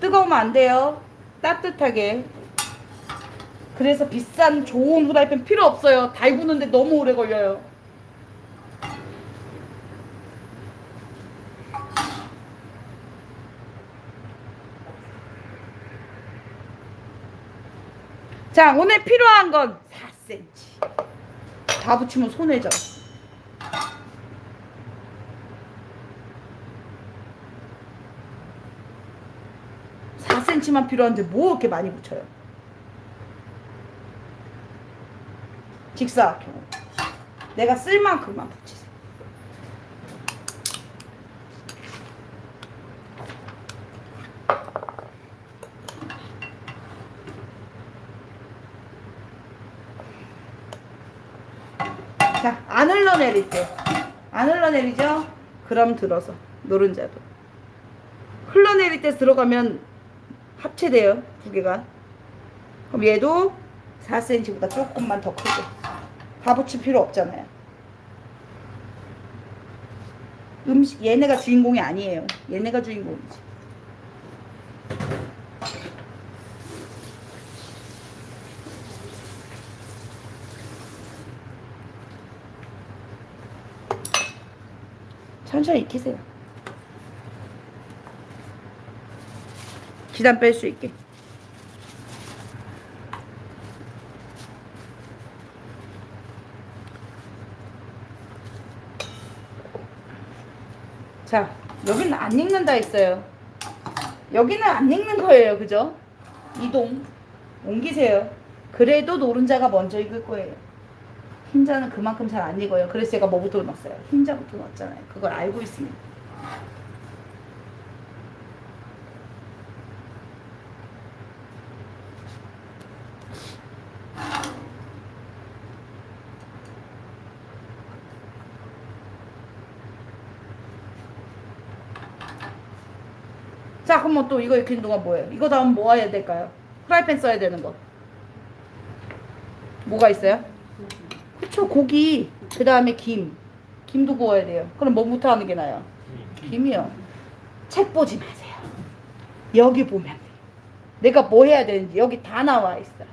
뜨거우면 안 돼요. 따뜻하게. 그래서 비싼 좋은 후라이팬 필요 없어요. 달구는데 너무 오래 걸려요. 자, 오늘 필요한 건 4cm. 다 붙이면 손해져. 사 c m 만 필요한데 뭐 이렇게 많이 붙여요? 직사각형. 내가 쓸 만큼만 붙이세요. 자, 안 흘러내릴 때. 안 흘러내리죠? 그럼 들어서. 노른자도. 흘러내릴 때 들어가면 합체돼요. 두 개가. 그럼 얘도 4cm보다 조금만 더 크게. 다 붙일 필요 없잖아요. 음식, 얘네가 주인공이 아니에요. 얘네가 주인공이지. 천천히 익히세요. 기단 뺄 수 있게. 자, 여기는 안 익는다 했어요. 여기는 안 익는 거예요. 그죠? 이동. 옮기세요. 그래도 노른자가 먼저 익을 거예요. 흰자는 그만큼 잘 안 익어요. 그래서 제가 뭐부터 넣었어요? 흰자부터 넣었잖아요. 그걸 알고 있으면. 자, 그러면 또 이거 익히는 동안 뭐예요? 이거 다음 뭐 해야 될까요? 프라이팬 써야 되는 거. 뭐가 있어요? 그쵸, 고기. 그 다음에 김. 김도 구워야 돼요. 그럼 뭐부터 하는 게 나아요? 김이요. 책 보지 마세요. 여기 보면 돼요. 내가 뭐 해야 되는지 여기 다 나와 있어.